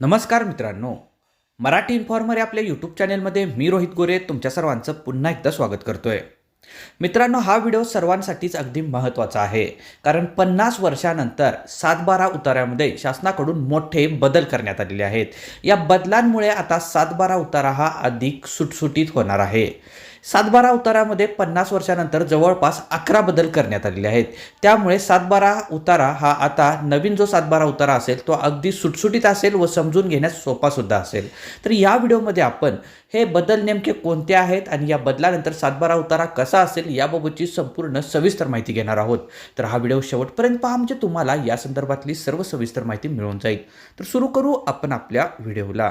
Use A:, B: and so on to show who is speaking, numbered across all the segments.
A: नमस्कार मित्रांनो. मराठी इन्फॉर्मर या आपल्या यूट्यूब चॅनेलमध्ये मी रोहित गोरे तुमच्या सर्वांचं पुन्हा एकदा स्वागत करतोय. मित्रांनो हा व्हिडिओ सर्वांसाठीच अगदी महत्त्वाचा आहे. कारण पन्नास वर्षानंतर सातबारा उतारामध्ये शासनाकडून मोठे बदल करण्यात आलेले आहेत. या बदलांमुळे आता सातबारा उतारा हा अधिक सुटसुटीत होणार आहे. सातबारा उतारामध्ये पन्नास वर्षानंतर जवळपास अकरा बदल करण्यात आलेले आहेत. त्यामुळे सातबारा उतारा हा आता नवीन जो सातबारा उतारा असेल तो अगदी सुटसुटीत असेल व समजून घेण्यास सोपासुद्धा असेल. तर या व्हिडिओमध्ये आपण हे बदल नेमके कोणते आहेत आणि या बदलानंतर सातबारा उतारा कसा असेल याबाबतची संपूर्ण सविस्तर माहिती घेणार आहोत. तर हा व्हिडिओ शेवटपर्यंत पहा म्हणजे तुम्हाला या संदर्भातली सर्व सविस्तर माहिती मिळून जाईल. तर सुरू करू आपण आपल्या व्हिडिओला.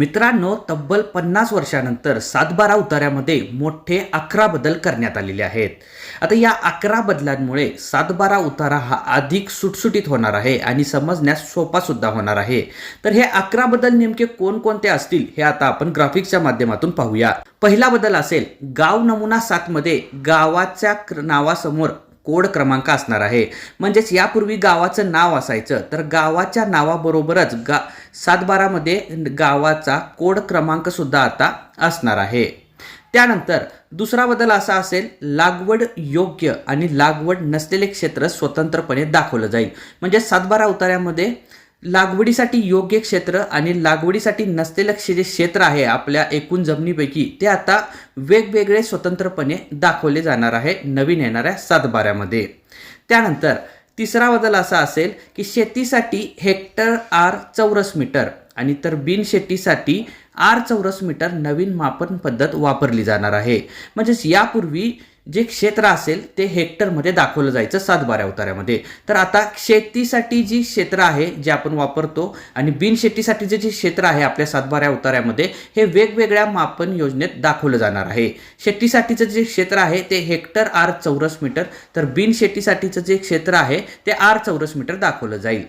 A: मित्रांनो तब्बल पन्नास वर्षानंतर सातबारा उताऱ्यामध्ये मोठे अकरा बदल करण्यात आलेले आहेत. आता या अकरा बदलांमुळे सातबारा उतारा हा अधिक सुटसुटीत होणार आहे आणि समजण्यास सोपा सुद्धा होणार आहे. तर हे अकरा बदल नेमके कोणकोणते असतील हे आता आपण ग्राफिक्सच्या माध्यमातून पाहूया. पहिला बदल असेल गाव नमुना सातमध्ये गावाच्या क्र- नावासमोर कोड क्रमांक असणार आहे. म्हणजेच यापूर्वी गावाचं नाव असायचं तर गावाच्या नावाबरोबरच गा सातबारामध्ये गावाचा कोड क्रमांक सुद्धा आता असणार आहे. त्यानंतर दुसरा बदल असा असेल लागवड योग्य आणि लागवड नसलेले क्षेत्र स्वतंत्रपणे दाखवलं जाईल. म्हणजे सातबारा उतार्यामध्ये लागवडीसाठी योग्य क्षेत्र आणि लागवडीसाठी नसलेलं क्षे- जे क्षेत्र आहे आपल्या एकूण जमिनीपैकी ते आता वेगवेगळे स्वतंत्रपणे दाखवले जाणार आहे नवीन येणाऱ्या सातबाऱ्यामध्ये. त्यानंतर तिसरा बदल असा असेल की शेतीसाठी हेक्टर आर चौरस मीटर आणि तर बिनशेतीसाठी आर चौरस मीटर नवीन मापन पद्धत वापरली जाणार आहे. म्हणजेच यापूर्वी जे क्षेत्र असेल ते हेक्टरमध्ये दाखवलं जायचं सातबाऱ्या उतार्यामध्ये तर आता शेतीसाठी जी क्षेत्र आहे जे आपण वापरतो आणि बिनशेतीसाठी जे क्षेत्र आहे आपल्या सातबाऱ्या उतार्यामध्ये हे वेगवेगळ्या मापन योजनेत दाखवलं जाणार आहे. शेतीसाठीचं जे क्षेत्र आहे ते हेक्टर आर चौरस मीटर तर बिनशेतीसाठीचं जे क्षेत्र आहे ते आर चौरस मीटर दाखवलं जाईल.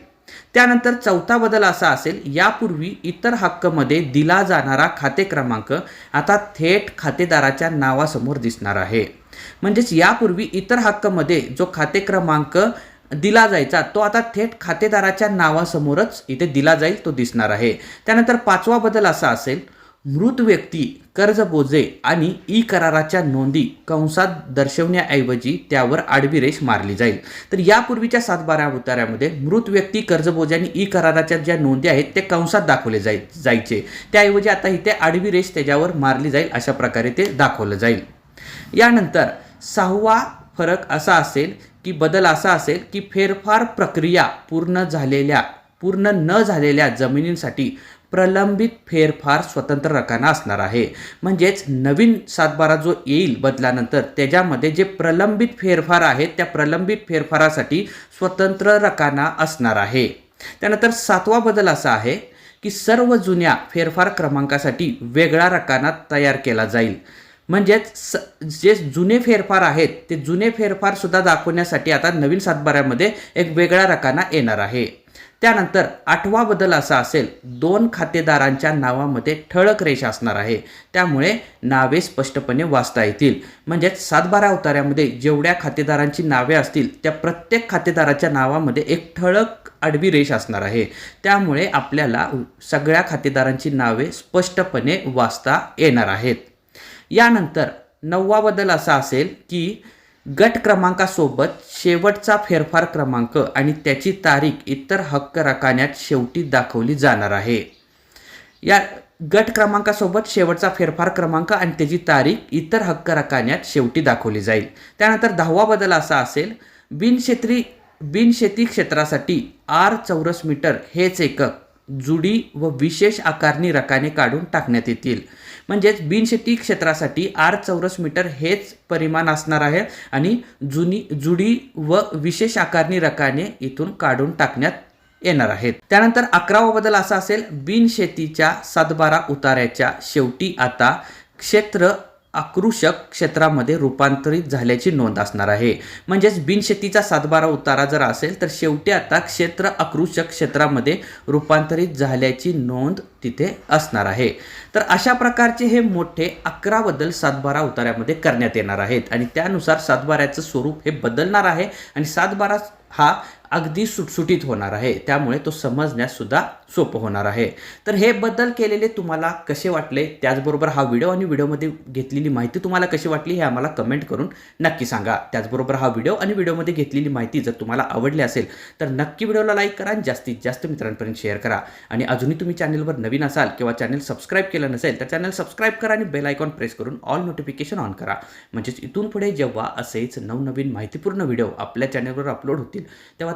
A: त्यानंतर चौथा बदल असा असेल यापूर्वी इतर हक्कमध्ये दिला जाणारा खाते क्रमांक आता थेट खातेदाराच्या नावासमोर दिसणार आहे. म्हणजेच यापूर्वी इतर हक्कमध्ये जो खाते क्रमांक दिला जायचा तो आता थेट खातेदाराच्या नावासमोरच इथे दिला जाईल तो दिसणार आहे. त्यानंतर पाचवा बदल असा असेल मृत व्यक्ती कर्ज बोजे आणि ई कराराच्या नोंदी कंसात दर्शवण्याऐवजी त्यावर आडवी रेष मारली जाईल. तर यापूर्वीच्या सातबारा उतार्यामध्ये मृत व्यक्ती कर्जबोजे आणि ई कराराच्या ज्या नोंदी आहेत ते कंसात दाखवले जाय जायचे. त्याऐवजी आता इथे आडवी रेष त्याच्यावर मारली जाईल अशा प्रकारे ते दाखवलं जाईल. यानंतर सहावा फरक असा असेल की बदल असा असेल की फेरफार प्रक्रिया पूर्ण झालेल्या पूर्ण न झालेल्या जमिनींसाठी प्रलंबित फेरफार स्वतंत्र रकाना असणार आहे. म्हणजेच नवीन सातबारा जो येईल बदलानंतर त्याच्यामध्ये जे प्रलंबित फेरफार आहेत त्या प्रलंबित फेरफारासाठी स्वतंत्र रकाना असणार आहे. त्यानंतर सातवा बदल असा आहे की सर्व जुन्या फेरफार क्रमांकासाठी वेगळा रकाना तयार केला जाईल. म्हणजेच स जे जुने फेरफार आहेत ते जुने फेरफार सुद्धा दाखवण्यासाठी आता नवीन सातबाऱ्यामध्ये एक वेगळा रकाना येणार आहे. त्यानंतर आठवा बदल असा असेल दोन खातेदारांच्या नावामध्ये ठळक रेषा असणार आहे. त्यामुळे नावे स्पष्टपणे वाचता येतील. म्हणजेच सातबारा अवतार्यामध्ये जेवढ्या खातेदारांची नावे असतील त्या प्रत्येक खातेदाराच्या नावामध्ये एक ठळक आडवी रेष असणार आहे. त्यामुळे आपल्याला सगळ्या खातेदारांची नावे स्पष्टपणे वाचता येणार आहेत. यानंतर नववा बदल असा असेल की गट क्रमांकासोबत शेवटचा फेरफार क्रमांक आणि त्याची तारीख इतर हक्क रकान्यात शेवटी दाखवली जाणार आहे. या गट क्रमांकासोबत शेवटचा फेरफार क्रमांक आणि त्याची तारीख इतर हक्क रकान्यात शेवटी दाखवली जाईल. त्यानंतर दहावा बदल असा असेल बिनशेत्री बिनशेती क्षेत्रासाठी आर चौरस मीटर हेच एकक जुडी व विशेष आकारणी रकाने काढून टाकण्यात येतील. म्हणजेच बिनशेती क्षेत्रासाठी आर चौरस मीटर हेच परिमाण असणार आहे आणि जुनी जुडी व विशेष आकारणी रकाने इथून काढून टाकण्यात येणार आहेत. त्यानंतर अकरावा बदल असा असेल बिनशेतीच्या सातबारा उताऱ्याच्या शेवटी आता क्षेत्र आकृषक क्षेत्रामध्ये रूपांतरित झाल्याची नोंद असणार आहे. म्हणजेच बिनशेतीचा सातबारा उतारा जर असेल तर शेवटी आता क्षेत्र आकृषक क्षेत्रामध्ये रूपांतरित झाल्याची नोंद तिथे असणार आहे. तर अशा प्रकारचे हे मोठे अकरा बदल सातबारा उतार्यामध्ये करण्यात येणार आहेत. आणि त्यानुसार सातबाऱ्याचं स्वरूप हे बदलणार आहे. आणि सातबारा हा अगदी सुटसुटीत होणार आहे. त्यामुळे तो समजण्यास सुद्धा सोपं होणार आहे. तर हे बदल केलेले तुम्हाला कसे वाटले? त्याचबरोबर हा व्हिडिओ आणि व्हिडिओमध्ये घेतलेली माहिती तुम्हाला कशी वाटली हे आम्हाला कमेंट करून नक्की सांगा. त्याचबरोबर हा व्हिडिओ आणि व्हिडिओमध्ये घेतलेली माहिती जर तुम्हाला आवडली असेल तर नक्की व्हिडिओला लाईक करा आणि जास्तीत जास्त मित्रांपर्यंत शेअर करा. आणि अजूनही तुम्ही चॅनलवर नवीन असाल किंवा चॅनल सबस्क्राईब केलं नसेल तर चॅनल सबस्क्राईब करा आणि बेल आयकॉन प्रेस करून ऑल नोटिफिकेशन ऑन करा. म्हणजेच इथून पुढे जेव्हा असेच नवनवीन माहितीपूर्ण व्हिडिओ आपल्या चॅनलवर अपलोड होतील तेव्हा